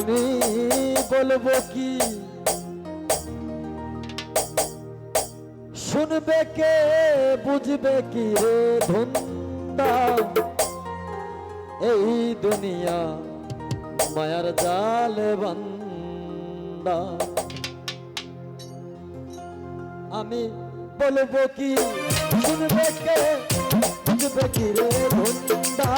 আমি বলব কি? শুনবে কে, বুঝবে কি রে ধন্দা? এই দুনিয়া মায়ার জাল বন্দা। আমি বলব কি? শুনবে কে, বুঝবে কি রে ধন্দা?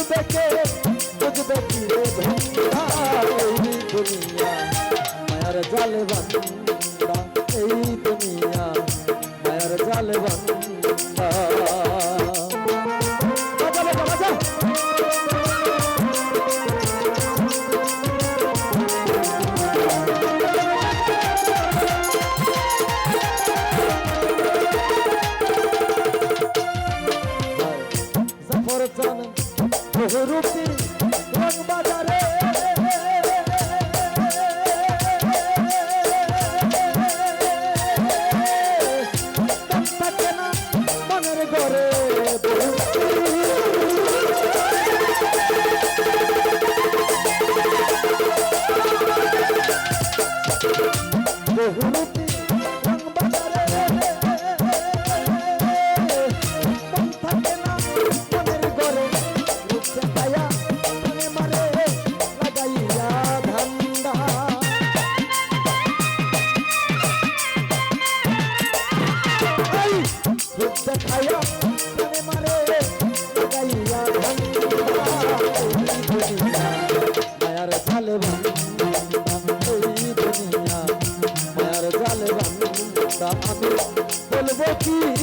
বুঝবে কে বুঝবে কি রে বন্ধুরা এই দুনিয়া, মায়ার জালে বান্ধা এই দুনিয়া, মায়ার জালে বান্ধা বহুরূপ দামে বলব কি?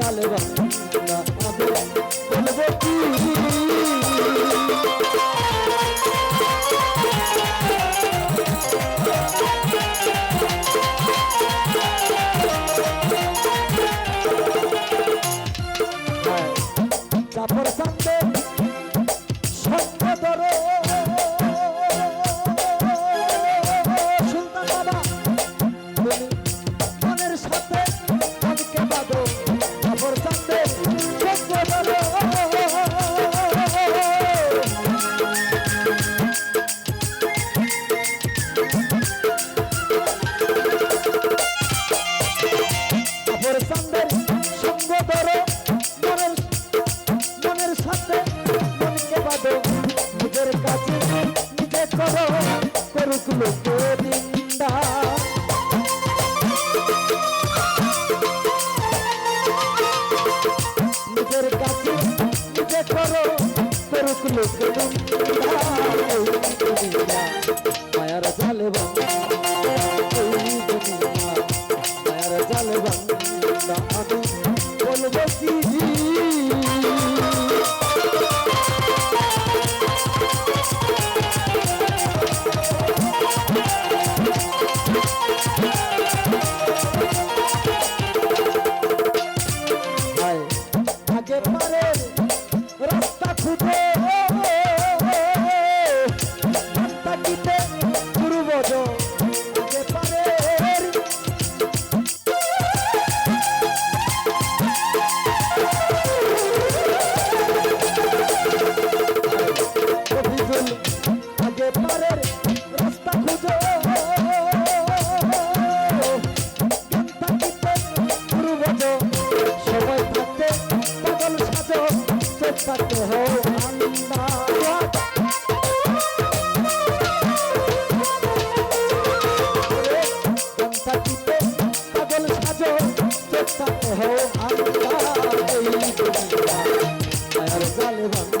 啊！সন্ধ্যের সঙ্গ ধরো, মনের মনের সাথে মনকে বাঁধো। নিজের কাছে নিজে করো, করুক লোকের নিন্দা। নিজের কাছে নিজে করো, করুক লোকের que parece. तो सिफत हो अल्लाह हो अल्लाह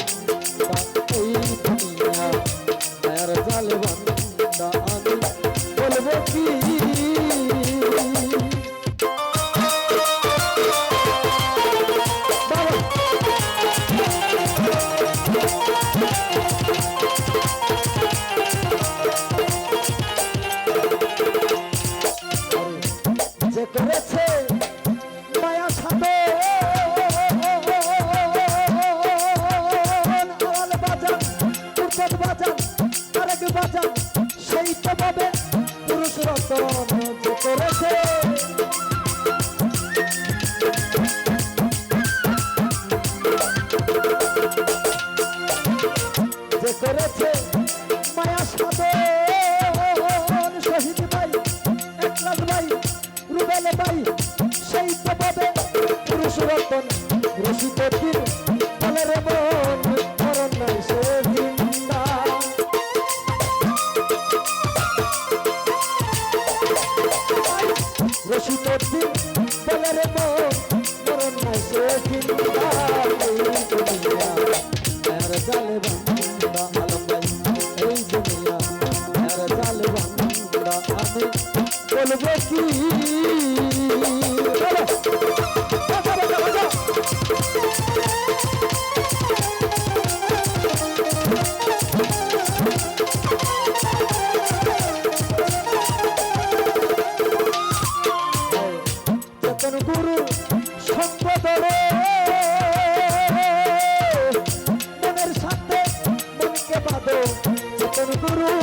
করেছে। যে করেছে মায়া সাধন, শহীদ ভাই, একনাথ ভাই, রুবেল ভাই, সেই তো পাবে পুরুষ রতন রসিক বান্দা আলম নাই এই দুনিয়া যার জাল বান্দা আমি বলব কি? সদগুরু